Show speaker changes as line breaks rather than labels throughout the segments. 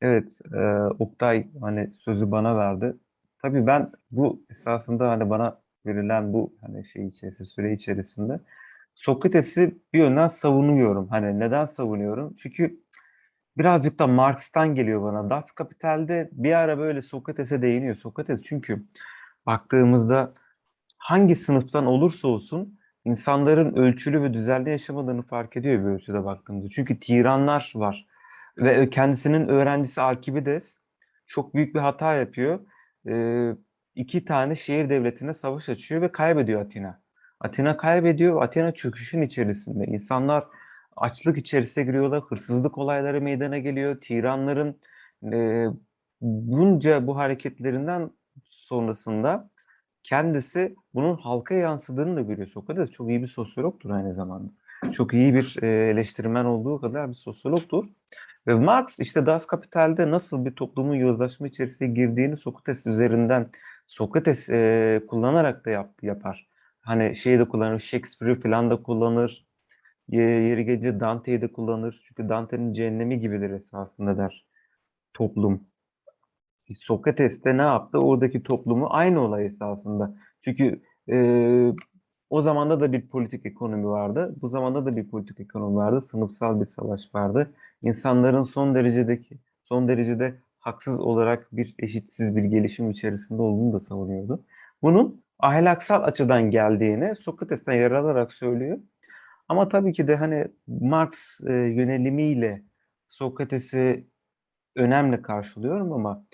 Evet, e, Oktay hani sözü bana verdi. Tabii ben bu esasında hani bana verilen bu hani şey içerisinde süre içerisinde Sokrates'i bir yönden savunuyorum. Hani neden savunuyorum? Çünkü birazcık da Marx'tan geliyor bana. Das Kapital'de bir ara böyle Sokrates'e değiniyor. Sokrates çünkü baktığımızda hangi sınıftan olursa olsun insanların ölçülü ve düzenli yaşamadığını fark ediyor bir ölçüde baktığımızda. Çünkü tiranlar var ve kendisinin öğrencisi Alkibiades çok büyük bir hata yapıyor. Ee, iki tane şehir devletine savaş açıyor ve kaybediyor Atina. Atina kaybediyor. Atina çöküşün içerisinde. İnsanlar açlık içerisine giriyorlar. Hırsızlık olayları meydana geliyor. Tiranların e, bunca bu hareketlerinden sonrasında kendisi bunun halka yansıdığını da görüyor. Sokrates çok iyi bir sosyologtur aynı zamanda. Çok iyi bir e, eleştirmen olduğu kadar bir sosyologtur. Ve Marx işte Das Kapital'de nasıl bir toplumun yozlaşma içerisine girdiğini Sokrates üzerinden Sokrates e, kullanarak da yap, yapar. Hani şeyi de kullanır, Shakespeare'i falan da kullanır. Yeri gelince Dante'yi de kullanır. Çünkü Dante'nin cehennemi gibidir esasında der toplum. Sokrates de ne yaptı? Oradaki toplumu aynı olay esasında. Çünkü e, o zamanda da bir politik ekonomi vardı. Bu zamanda da bir politik ekonomi vardı. Sınıfsal bir savaş vardı. İnsanların son derecedeki, son derecede haksız olarak bir eşitsiz bir gelişim içerisinde olduğunu da savunuyordu. Bunun ahlaksal açıdan geldiğini Sokrates'ten yer alarak söylüyor. Ama tabii ki de hani Marx e, yönelimiyle Sokrates'i önemli karşılıyorum ama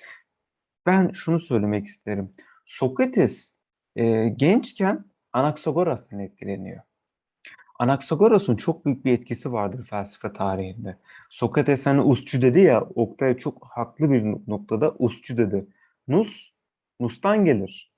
ben şunu söylemek isterim. Sokrates e, gençken Anaxagoras'tan etkileniyor. Anaxagoras'ın çok büyük bir etkisi vardır felsefe tarihinde. Sokrates hani usçu dedi ya, Oktay çok haklı bir noktada usçu dedi. Nus, Nus'tan gelir.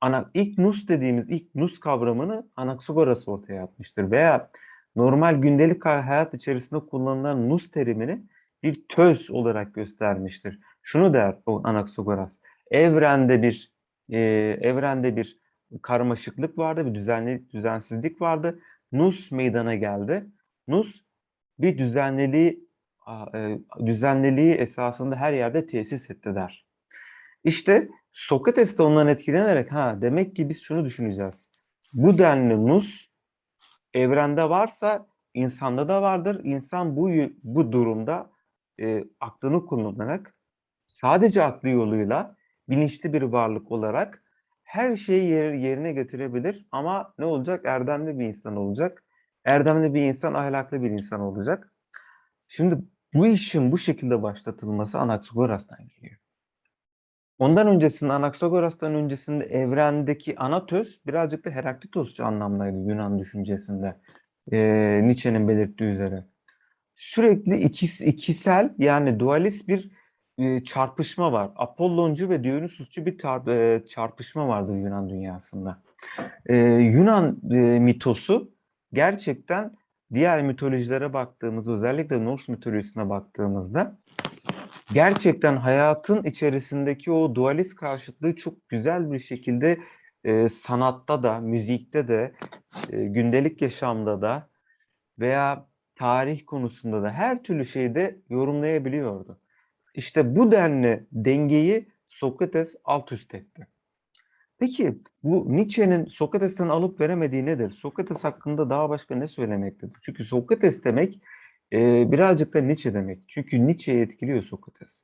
Ana, ilk Nus dediğimiz ilk Nus kavramını Anaxagoras ortaya atmıştır. Veya normal gündelik hayat içerisinde kullanılan Nus terimini bir töz olarak göstermiştir. Şunu der o Anaxagoras, evrende bir e, evrende bir karmaşıklık vardı, bir düzenli düzensizlik vardı. Nus meydana geldi. Nus bir düzenliliği e, düzenliliği esasında her yerde tesis etti der. İşte Sokrates de ondan etkilenerek ha demek ki biz şunu düşüneceğiz. Bu denli nus evrende varsa insanda da vardır. İnsan bu bu durumda e, aklını kullanarak sadece aklı yoluyla bilinçli bir varlık olarak her şeyi yer, yerine getirebilir ama ne olacak? Erdemli bir insan olacak. Erdemli bir insan ahlaklı bir insan olacak. Şimdi bu işin bu şekilde başlatılması Anaxagoras'tan geliyor. Ondan öncesinde Anaxagoras'tan öncesinde evrendeki anatöz birazcık da Heraklitosçu anlamdaydı Yunan düşüncesinde. Ee, Nietzsche'nin belirttiği üzere. Sürekli ikis, ikisel yani dualist bir çarpışma var. Apolloncu ve Dionysusçu bir çarpışma vardır Yunan dünyasında. Yunan mitosu gerçekten diğer mitolojilere baktığımızda özellikle Norse mitolojisine baktığımızda gerçekten hayatın içerisindeki o dualist karşıtlığı çok güzel bir şekilde sanatta da, müzikte de, gündelik yaşamda da veya tarih konusunda da her türlü şeyde yorumlayabiliyordu. İşte bu denli dengeyi Sokrates alt üst etti. Peki bu Nietzsche'nin Sokrates'ten alıp veremediği nedir? Sokrates hakkında daha başka ne söylemektedir? Çünkü Sokrates demek e, birazcık da Nietzsche demek. Çünkü Nietzsche'yi etkiliyor Sokrates.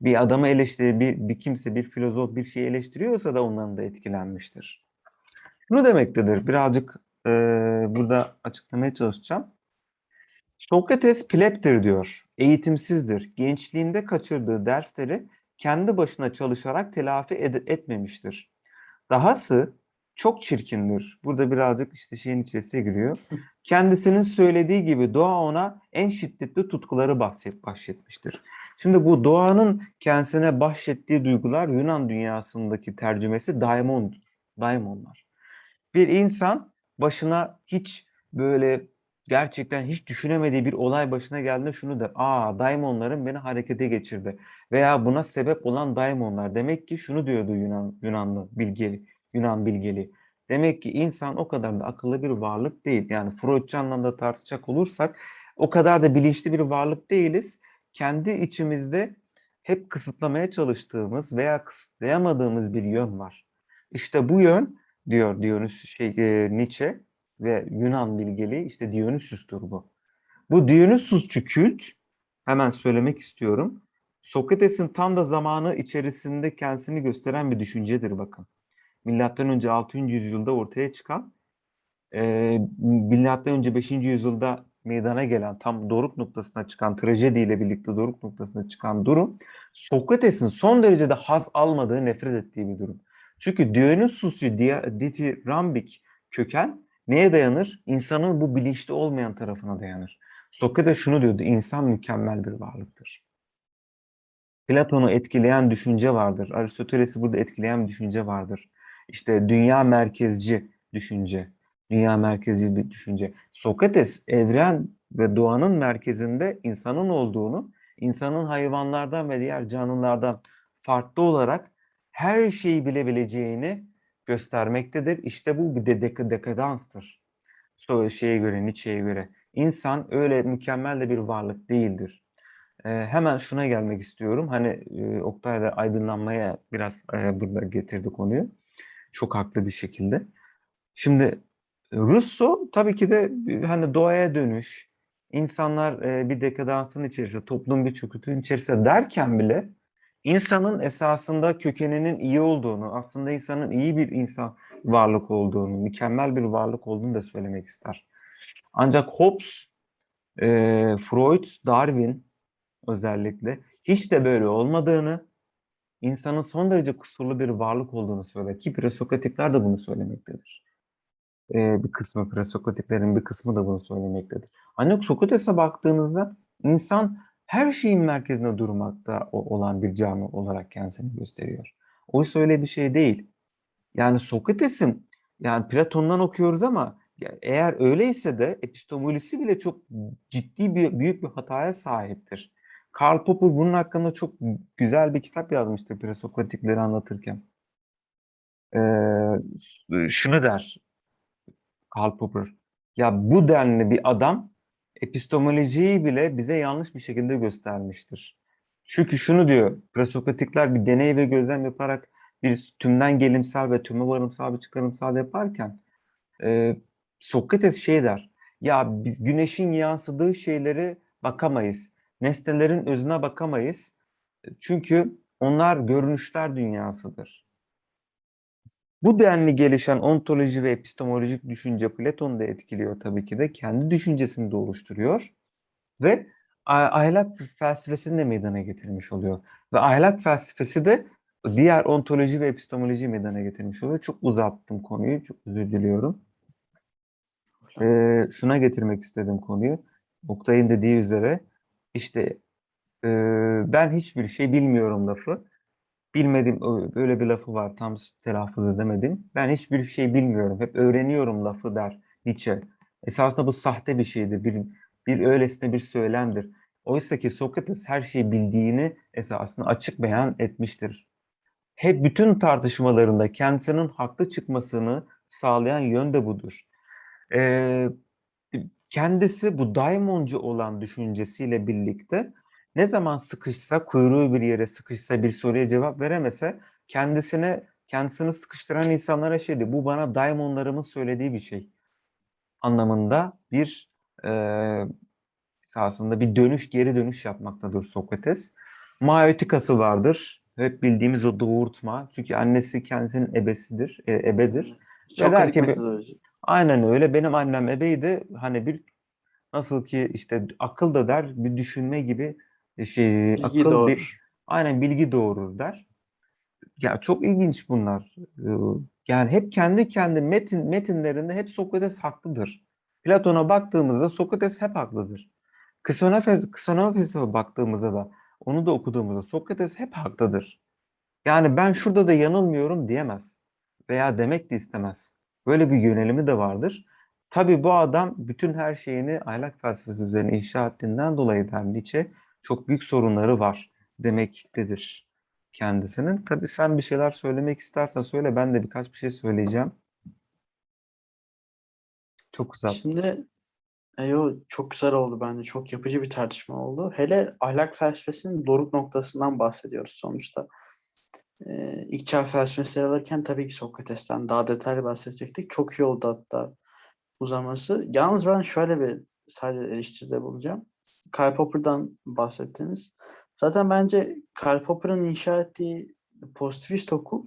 Bir adamı eleştirir, bir, bir kimse, bir filozof bir şeyi eleştiriyorsa da ondan da etkilenmiştir. Şunu demektedir, birazcık e, burada açıklamaya çalışacağım. Sokrates pleptir diyor, eğitimsizdir. Gençliğinde kaçırdığı dersleri kendi başına çalışarak telafi etmemiştir. Dahası çok çirkindir. Burada birazcık işte şeyin içerisine giriyor. Kendisinin söylediği gibi doğa ona en şiddetli tutkuları bahset, bahşetmiştir. Şimdi bu doğanın kendisine bahşettiği duygular Yunan dünyasındaki tercümesi daimon, daimonlar. Bir insan başına hiç böyle gerçekten hiç düşünemediği bir olay başına geldiğinde şunu der. Aa daimonların beni harekete geçirdi. Veya buna sebep olan daimonlar. Demek ki şunu diyordu Yunan, Yunanlı bilgeli, Yunan bilgeli. Demek ki insan o kadar da akıllı bir varlık değil. Yani Freudçu anlamda tartışacak olursak o kadar da bilinçli bir varlık değiliz. Kendi içimizde hep kısıtlamaya çalıştığımız veya kısıtlayamadığımız bir yön var. İşte bu yön diyor Dionysus şey, e, Nietzsche ve Yunan bilgeliği işte Dionysus'tur bu. Bu Dionysusçu kült hemen söylemek istiyorum. Sokrates'in tam da zamanı içerisinde kendisini gösteren bir düşüncedir bakın. Milattan önce 6. yüzyılda ortaya çıkan, e, milattan önce 5. yüzyılda meydana gelen, tam doruk noktasına çıkan, trajediyle birlikte doruk noktasına çıkan durum, Sokrates'in son derecede haz almadığı, nefret ettiği bir durum. Çünkü Dionysusçu dia- dithyrambic köken neye dayanır? İnsanın bu bilinçli olmayan tarafına dayanır. Sokrates şunu diyordu, insan mükemmel bir varlıktır. Platon'u etkileyen düşünce vardır. Aristoteles'i burada etkileyen bir düşünce vardır. İşte dünya merkezci düşünce, dünya merkezci bir düşünce. Sokrates evren ve doğanın merkezinde insanın olduğunu, insanın hayvanlardan ve diğer canlılardan farklı olarak her şeyi bilebileceğini göstermektedir. İşte bu bir de dek- dekadanstır. So, şeye göre, Nietzsche'ye göre. İnsan öyle mükemmel de bir varlık değildir. Ee, hemen şuna gelmek istiyorum. Hani e, Oktay da aydınlanmaya biraz e, burada getirdi konuyu. Çok haklı bir şekilde. Şimdi Russo tabii ki de e, hani doğaya dönüş, insanlar e, bir dekadansın içerisinde, toplum bir çöküntünün içerisinde derken bile insanın esasında kökeninin iyi olduğunu, aslında insanın iyi bir insan varlık olduğunu, mükemmel bir varlık olduğunu da söylemek ister. Ancak Hobbes, e, Freud, Darwin özellikle hiç de böyle olmadığını, insanın son derece kusurlu bir varlık olduğunu söyler. Ki presokratikler de bunu söylemektedir. Ee, bir kısmı, presokratiklerin bir kısmı da bunu söylemektedir. Ancak Sokrates'e baktığınızda insan her şeyin merkezinde durmakta olan bir canlı olarak kendisini gösteriyor. Oysa öyle bir şey değil. Yani Sokrates'in, yani Platon'dan okuyoruz ama eğer öyleyse de epistemolojisi bile çok ciddi bir büyük bir hataya sahiptir. Karl Popper bunun hakkında çok güzel bir kitap yazmıştır presokratikleri anlatırken. Ee, şunu der Karl Popper. Ya bu denli bir adam epistemolojiyi bile bize yanlış bir şekilde göstermiştir. Çünkü şunu diyor, presokratikler bir deney ve gözlem yaparak bir tümden gelimsel ve tüme varımsal bir çıkarımsal yaparken e, Sokrates şey der, ya biz güneşin yansıdığı şeyleri bakamayız. Nesnelerin özüne bakamayız. Çünkü onlar görünüşler dünyasıdır. Bu denli gelişen ontoloji ve epistemolojik düşünce Platon'u da etkiliyor tabii ki de. Kendi düşüncesini de oluşturuyor. Ve ahlak felsefesini de meydana getirmiş oluyor. Ve ahlak felsefesi de diğer ontoloji ve epistemoloji meydana getirmiş oluyor. Çok uzattım konuyu. Çok özür diliyorum. Ee, şuna getirmek istedim konuyu. Oktay'ın dediği üzere işte e, ben hiçbir şey bilmiyorum lafı. Bilmedim böyle bir lafı var tam telaffuz edemedim. Ben hiçbir şey bilmiyorum. Hep öğreniyorum lafı der Nietzsche. Esasında bu sahte bir şeydir. Bir, bir öylesine bir söylemdir. Oysa ki Sokrates her şeyi bildiğini esasında açık beyan etmiştir. Hep bütün tartışmalarında kendisinin haklı çıkmasını sağlayan yön de budur. Ee, kendisi bu daimoncu olan düşüncesiyle birlikte ne zaman sıkışsa, kuyruğu bir yere sıkışsa, bir soruya cevap veremese kendisine kendisini sıkıştıran insanlara şey diyor. Bu bana daimonlarımın söylediği bir şey anlamında bir e, esasında bir dönüş, geri dönüş yapmaktadır Sokrates. Maötikası vardır. Hep bildiğimiz o doğurtma. Çünkü annesi kendisinin ebesidir, e, ebedir.
Çok
der ki. Aynen öyle. Benim annem ebeydi. Hani bir nasıl ki işte akıl da der, bir düşünme gibi şey
Bilgi
akıl
doğurur.
aynen bilgi doğurur der. Ya çok ilginç bunlar. Ee, Yani hep kendi kendi metin metinlerinde hep Sokrates haklıdır. Platon'a baktığımızda Sokrates hep haklıdır. Ksenofes, Ksenofes'e baktığımızda da onu da okuduğumuzda Sokrates hep haklıdır. Yani ben şurada da yanılmıyorum diyemez. Veya demek de istemez. Böyle bir yönelimi de vardır. Tabii bu adam bütün her şeyini ahlak felsefesi üzerine inşa ettiğinden dolayı der Nietzsche çok büyük sorunları var demektedir kendisinin. Tabii sen bir şeyler söylemek istersen söyle ben de birkaç bir şey söyleyeceğim. Çok uzak.
Şimdi E, yo, çok güzel oldu bence. Çok yapıcı bir tartışma oldu. Hele ahlak felsefesinin doruk noktasından bahsediyoruz sonuçta. Ee, ilk çağ felsefesi alırken tabii ki Sokrates'ten daha detaylı bahsedecektik. Çok iyi oldu hatta uzaması. Yalnız ben şöyle bir sadece eleştiride bulacağım. Karl Popper'dan bahsettiniz. Zaten bence Karl Popper'ın inşa ettiği pozitivist okul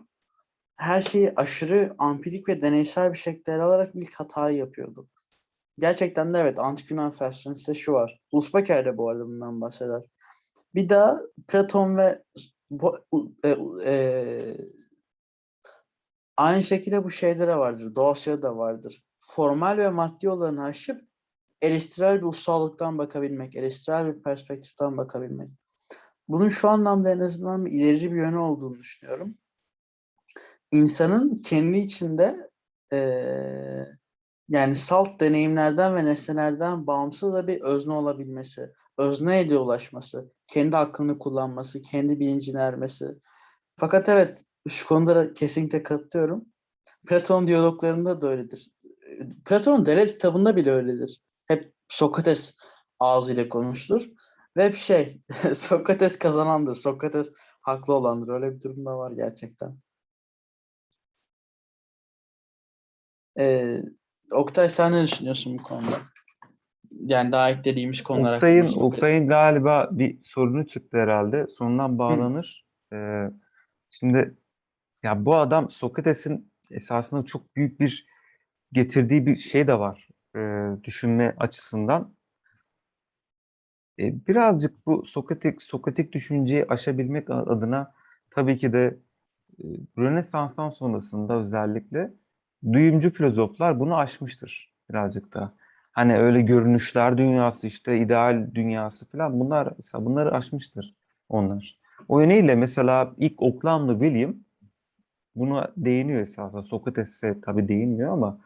her şeyi aşırı ampirik ve deneysel bir şekilde ele alarak ilk hatayı yapıyordu. Gerçekten de evet antik Yunan felsefesinde şu var. Lusbaker de bu arada bundan bahseder. Bir daha Platon ve e, e, aynı şekilde bu şeyde de vardır. Doğasya da vardır. Formal ve maddi olanı aşıp eleştirel bir ussallıktan bakabilmek, eleştirel bir perspektiften bakabilmek. Bunun şu anlamda en azından bir ilerici bir yönü olduğunu düşünüyorum. İnsanın kendi içinde eee yani salt deneyimlerden ve nesnelerden bağımsız da bir özne olabilmesi, özne ile ulaşması, kendi hakkını kullanması, kendi bilincine ermesi. Fakat evet şu konuda da kesinlikle katılıyorum. Platon diyaloglarında da öyledir. Platon'un devlet kitabında bile öyledir. Hep Sokrates ağzıyla konuşulur. Ve hep şey, Sokrates kazanandır, Sokrates haklı olandır. Öyle bir durum da var gerçekten. Ee, Oktay sen ne düşünüyorsun bu konuda? Yani daha eklediğimiz konular
Oktay'ın,
hakkında.
Oktay'ın galiba bir sorunu çıktı herhalde. Sonundan bağlanır. Ee, şimdi ya bu adam Sokrates'in esasında çok büyük bir getirdiği bir şey de var. E, düşünme açısından. E, birazcık bu Sokratik, Sokratik düşünceyi aşabilmek adına tabii ki de e, Rönesans'tan sonrasında özellikle duyumcu filozoflar bunu aşmıştır birazcık da. Hani öyle görünüşler dünyası işte ideal dünyası falan bunlar bunları aşmıştır onlar. O yönüyle mesela ilk Ockham'lı William buna değiniyor esasında. Sokrates'e tabii değinmiyor ama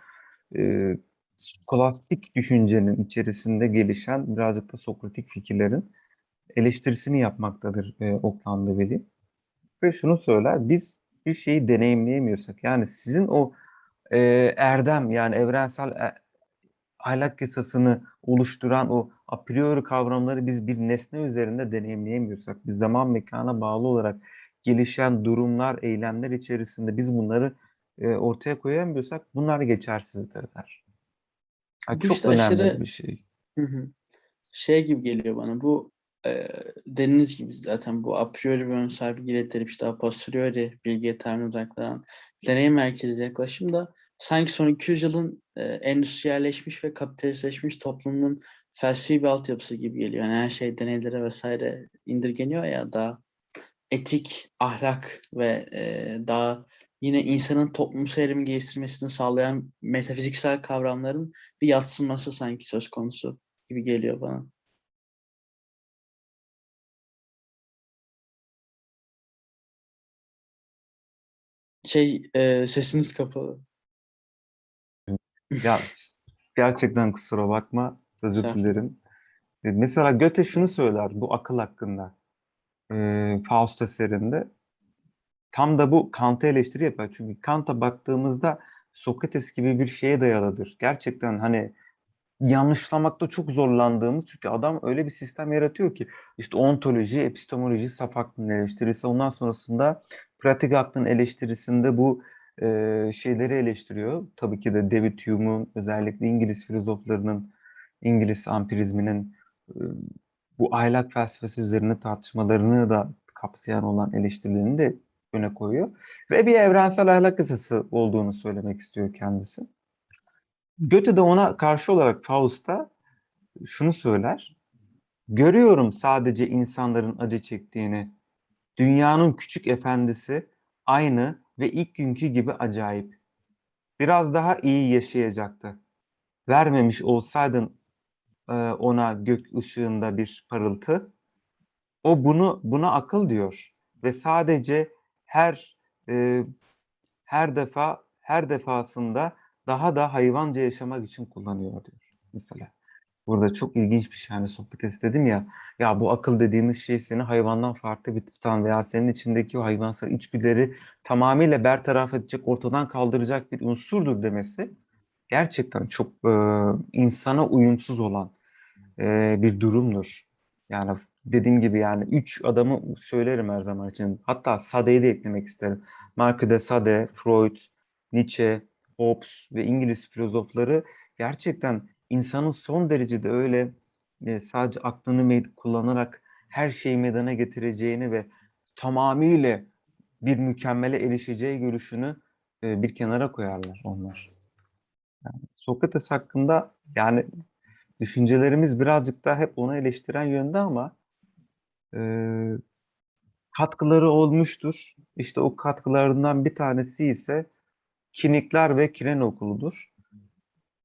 e, skolastik düşüncenin içerisinde gelişen birazcık da Sokratik fikirlerin eleştirisini yapmaktadır e, Ockham'lı William. Ve şunu söyler, biz bir şeyi deneyimleyemiyorsak yani sizin o e, erdem yani evrensel e, ahlak yasasını oluşturan o a priori kavramları biz bir nesne üzerinde deneyimleyemiyorsak, bir zaman mekana bağlı olarak gelişen durumlar, eylemler içerisinde biz bunları e, ortaya koyamıyorsak bunlar geçersizdir der. Ha,
Bu
çok
işte
önemli
aşırı-
bir şey.
Hı hı. Şey gibi geliyor bana bu e, dediğiniz gibi zaten bu a priori ve ön sahibi getirip işte a posteriori bilgiye temin uzaklanan deneyim merkezli yaklaşım da sanki son 200 yılın e, endüstriyelleşmiş ve kapitalistleşmiş toplumun felsefi bir altyapısı gibi geliyor. Yani her şey deneylere vesaire indirgeniyor ya daha etik, ahlak ve e, daha yine insanın toplumsal evrimi geliştirmesini sağlayan metafiziksel kavramların bir yatsınması sanki söz konusu gibi geliyor bana. Şey e, sesiniz kapalı.
Ya gerçekten kusura bakma, özür dilerim. E, Mesela Goethe şunu söyler bu akıl hakkında. E, Faust eserinde. Tam da bu Kant'a eleştiri yapar. Çünkü Kant'a baktığımızda Sokrates gibi bir şeye dayalıdır. Gerçekten hani yanlışlamakta çok zorlandığımız çünkü adam öyle bir sistem yaratıyor ki işte ontoloji, epistemoloji, saf aklının eleştirisi ondan sonrasında pratik aklın eleştirisinde bu e, şeyleri eleştiriyor. Tabii ki de David Hume'un özellikle İngiliz filozoflarının İngiliz ampirizminin e, bu ahlak felsefesi üzerine tartışmalarını da kapsayan olan eleştirilerini de öne koyuyor. Ve bir evrensel ahlak yasası olduğunu söylemek istiyor kendisi. Goethe de ona karşı olarak Faust'a şunu söyler. Görüyorum sadece insanların acı çektiğini. Dünyanın küçük efendisi aynı ve ilk günkü gibi acayip. Biraz daha iyi yaşayacaktı. Vermemiş olsaydın e, ona gök ışığında bir parıltı. O bunu buna akıl diyor ve sadece her e, her defa her defasında daha da hayvanca yaşamak için kullanıyor diyor mesela. Burada çok ilginç bir şey. Hani Sokrates dedim ya, ya bu akıl dediğimiz şey seni hayvandan farklı bir tutan veya senin içindeki o hayvansal içgüdüleri tamamıyla bertaraf edecek, ortadan kaldıracak bir unsurdur demesi. gerçekten çok e, insana uyumsuz olan e, bir durumdur. Yani dediğim gibi yani üç adamı söylerim her zaman için. Hatta Sade'yi de eklemek isterim. Marc de Sade, Freud, Nietzsche, Hobbes ve İngiliz filozofları gerçekten insanın son derecede öyle e, sadece aklını kullanarak her şeyi meydana getireceğini ve tamamıyla bir mükemmele erişeceği görüşünü e, bir kenara koyarlar onlar. Yani Sokrates hakkında yani düşüncelerimiz birazcık daha hep onu eleştiren yönde ama e, katkıları olmuştur. İşte o katkılarından bir tanesi ise Kinikler ve Kiren Okulu'dur.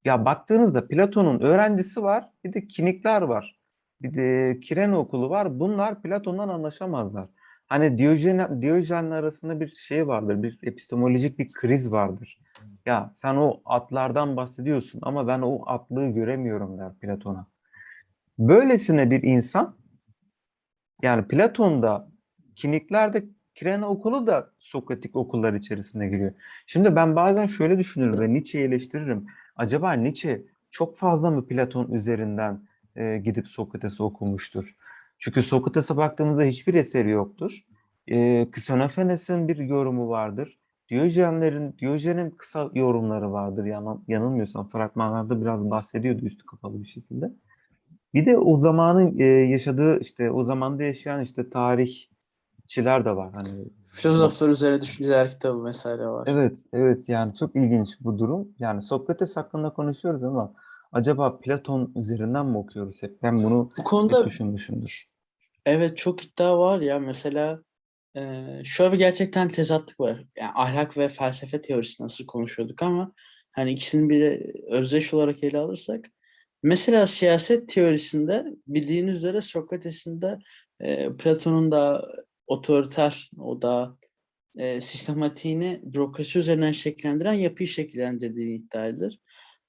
Ya baktığınızda Platon'un öğrencisi var, bir de Kinikler var. Bir de Kiren Okulu var. Bunlar Platon'dan anlaşamazlar. Hani Diyojen, Diyojen'le arasında bir şey vardır, bir epistemolojik bir kriz vardır. Ya sen o atlardan bahsediyorsun ama ben o atlığı göremiyorum der Platon'a. Böylesine bir insan yani Platon'da Kinikler'de Kirene okulu da Sokratik okullar içerisine giriyor. Şimdi ben bazen şöyle düşünürüm ve Nietzsche'yi eleştiririm. Acaba Nietzsche çok fazla mı Platon üzerinden e, gidip Sokrates'i okumuştur? Çünkü Sokrates'e baktığımızda hiçbir eseri yoktur. E, Ksenofenes'in bir yorumu vardır. Diyojenlerin, Diyojen'in kısa yorumları vardır. Yan, yanılmıyorsam fragmanlarda biraz bahsediyordu üstü kapalı bir şekilde. Bir de o zamanın e, yaşadığı işte o zamanda yaşayan işte tarihçiler de var. Hani
Filozoflar üzerine düşünceler kitabı vesaire var.
evet evet yani çok ilginç bu durum. Yani Sokrates hakkında konuşuyoruz ama acaba Platon üzerinden mi okuyoruz hep? Ben bunu
Bu konuda
düşünmüşümdür.
evet çok iddia var ya mesela e, şöyle bir gerçekten tezatlık var. Yani ahlak ve felsefe teorisi nasıl konuşuyorduk ama hani ikisini bir özdeş olarak ele alırsak mesela siyaset teorisinde bildiğiniz üzere Sokrates'in de e, Platon'un da otoriter o da e, sistematiğini bürokrasi üzerinden şekillendiren yapıyı şekillendirdiğini iddia.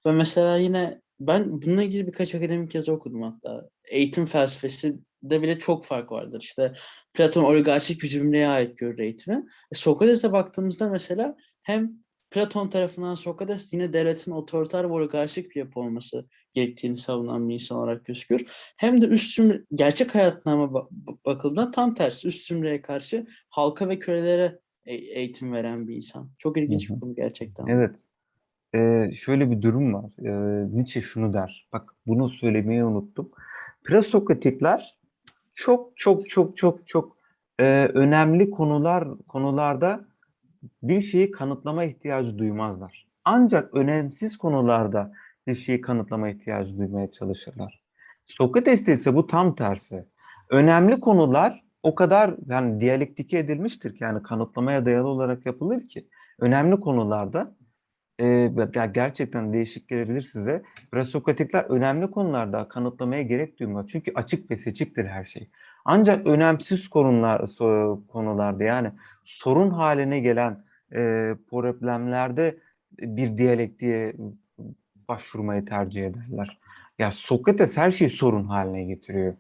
Ve mesela yine ben bununla ilgili birkaç akademik yazı okudum hatta. Eğitim felsefesi de bile çok fark vardır. İşte Platon oligarşik bir cümleye ait görür eğitimi. E, Sokrates'e baktığımızda mesela hem Platon tarafından Sokrates yine devletin otoriter ve oligarşik bir yapı olması gerektiğini savunan bir insan olarak gözükür. Hem de üst zümre, gerçek hayatına ama bakıldığında tam tersi üst zümreye karşı halka ve kölelere e- eğitim veren bir insan. Çok ilginç bir konu gerçekten.
Evet. Ee, şöyle bir durum var. Ee, Nietzsche şunu der. Bak bunu söylemeyi unuttum. Presokratikler çok çok çok çok çok e, önemli konular konularda bir şeyi kanıtlama ihtiyacı duymazlar. Ancak önemsiz konularda bir şeyi kanıtlama ihtiyacı duymaya çalışırlar. Sokrates'te ise bu tam tersi. Önemli konular o kadar yani diyalektike edilmiştir ki yani kanıtlamaya dayalı olarak yapılır ki önemli konularda e, gerçekten değişik gelebilir size. Presokratikler önemli konularda kanıtlamaya gerek duymaz. Çünkü açık ve seçiktir her şey. Ancak önemsiz konular konularda yani sorun haline gelen e, problemlerde bir diyalektiğe başvurmayı tercih ederler. Ya Sokrates her şeyi sorun haline getiriyor.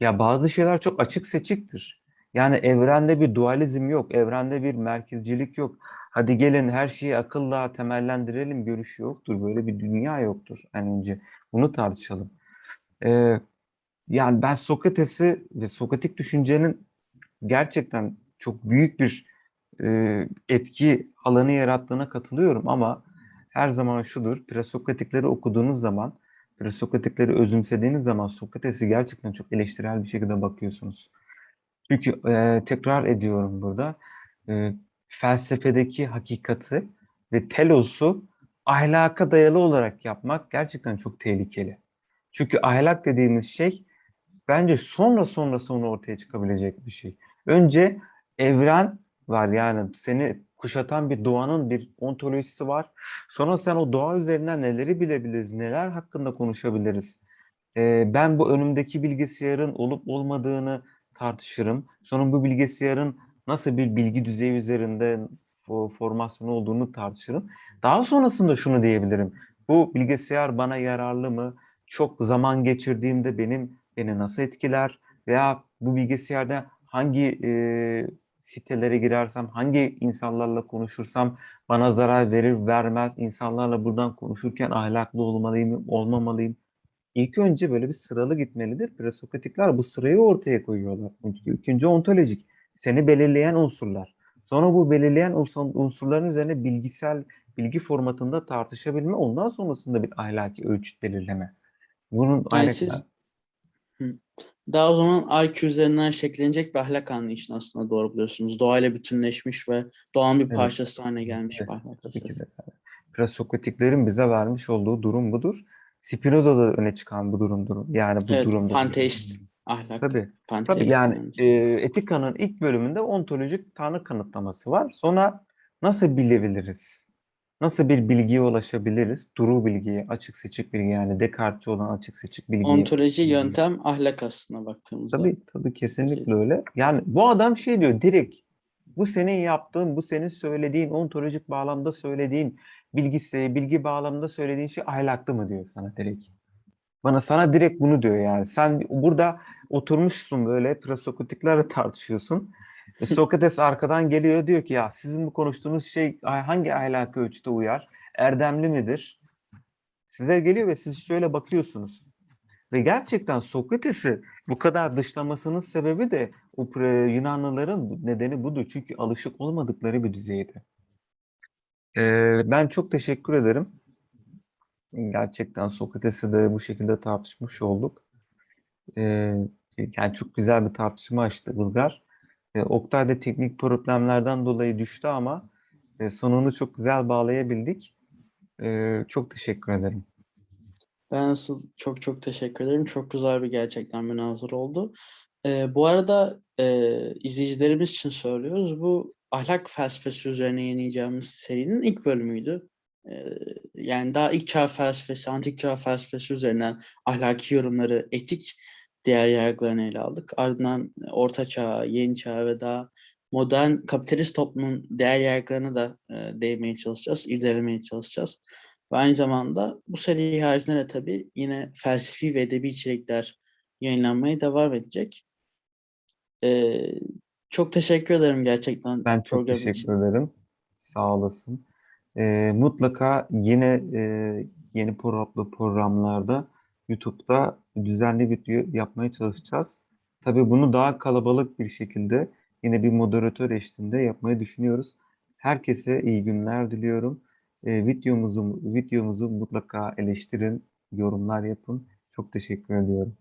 Ya bazı şeyler çok açık seçiktir. Yani evrende bir dualizm yok, evrende bir merkezcilik yok. Hadi gelin her şeyi akılla temellendirelim görüşü yoktur. Böyle bir dünya yoktur en önce. Bunu tartışalım. Ee, yani ben Sokrates'i ve Sokratik düşüncenin gerçekten çok büyük bir e, etki alanı yarattığına katılıyorum ama her zaman şudur, presokratikleri okuduğunuz zaman, presokratikleri özümsediğiniz zaman Sokrates'i gerçekten çok eleştirel bir şekilde bakıyorsunuz. Çünkü e, tekrar ediyorum burada, e, felsefedeki hakikati ve telosu ahlaka dayalı olarak yapmak gerçekten çok tehlikeli. Çünkü ahlak dediğimiz şey bence sonra sonra sonra ortaya çıkabilecek bir şey. Önce evren var yani seni kuşatan bir doğanın bir ontolojisi var. Sonra sen o doğa üzerinden neleri bilebiliriz, neler hakkında konuşabiliriz. Ee, ben bu önümdeki bilgisayarın olup olmadığını tartışırım. Sonra bu bilgisayarın nasıl bir bilgi düzeyi üzerinde fo- formasyonu olduğunu tartışırım. Daha sonrasında şunu diyebilirim. Bu bilgisayar bana yararlı mı? Çok zaman geçirdiğimde benim beni nasıl etkiler? Veya bu bilgisayarda hangi e, sitelere girersem, hangi insanlarla konuşursam bana zarar verir, vermez, insanlarla buradan konuşurken ahlaklı olmalıyım, olmamalıyım. İlk önce böyle bir sıralı gitmelidir. Presokratikler bu sırayı ortaya koyuyorlar. İlk önce ontolojik. Seni belirleyen unsurlar. Sonra bu belirleyen unsur- unsurların üzerine bilgisel bilgi formatında tartışabilme. Ondan sonrasında bir ahlaki ölçüt belirleme. Bunun
Yani siz. Daha o zaman IQ üzerinden şekillenecek bir ahlak anlayışını aslında doğru buluyorsunuz. Doğayla bütünleşmiş ve doğanın bir
Evet.
parçası haline gelmiş
Evet,
bir ahlak
de. Presokratiklerin bize vermiş olduğu durum budur. Spinoza'da öne çıkan bu durumdur. Yani bu
Evet,
durumdur.
panteist ahlak.
Tabii.
panteist
Tabii yani e, Etika'nın ilk bölümünde ontolojik tanrı kanıtlaması var. Sonra nasıl bilebiliriz? Nasıl bir bilgiye ulaşabiliriz? Duru bilgiye, açık seçik bilgi yani Descartes'çi olan açık seçik bilgiye.
Ontoloji, yöntem, ahlak aslında baktığımızda.
Tabii tabii kesinlikle öyle. Yani bu adam şey diyor direkt bu senin yaptığın, bu senin söylediğin, ontolojik bağlamda söylediğin bilgisi, bilgi bağlamında söylediğin şey ahlaklı mı diyor sana direkt. Bana sana direkt bunu diyor yani. Sen burada oturmuşsun böyle presokratiklerle tartışıyorsun. E, Sokrates arkadan geliyor diyor ki ya sizin bu konuştuğunuz şey hangi ahlaki ölçüte uyar? Erdemli midir? Size geliyor ve siz şöyle bakıyorsunuz. Ve gerçekten Sokrates'i bu kadar dışlamasının sebebi de Yunanlıların nedeni budur. Çünkü alışık olmadıkları bir düzeydi. Ee, ben çok teşekkür ederim. Gerçekten Sokrates'i de bu şekilde tartışmış olduk. Ee, yani çok güzel bir tartışma açtı Ilgar. Ee, Oktay da teknik problemlerden dolayı düştü ama e, sonunu çok güzel bağlayabildik. Ee, çok teşekkür ederim.
Ben asıl çok çok teşekkür ederim. Çok güzel bir gerçekten münazara oldu. Ee, bu arada e, izleyicilerimiz için söylüyoruz. Bu ahlak felsefesi üzerine yenileceğimiz serinin ilk bölümüydü. Yani daha ilk çağ felsefesi, antik çağ felsefesi üzerinden ahlaki yorumları, etik değer yargılarını ele aldık. Ardından orta çağ, yeni çağ ve daha modern kapitalist toplumun değer yargılarına da e, değinmeye çalışacağız, irdelemeye çalışacağız. Ve aynı zamanda bu seri haricinde de tabii yine felsefi ve edebi içerikler yayınlanmaya devam edecek. Ee, çok teşekkür ederim gerçekten
Ben çok teşekkür
için.
ederim. Sağ olasın. Ee, mutlaka yine e, yeni programlı programlarda YouTube'da düzenli video yapmaya çalışacağız. Tabii bunu daha kalabalık bir şekilde yine bir moderatör eşliğinde yapmayı düşünüyoruz. Herkese iyi günler diliyorum. Ee, videomuzu videomuzu mutlaka eleştirin, yorumlar yapın. Çok teşekkür ediyorum.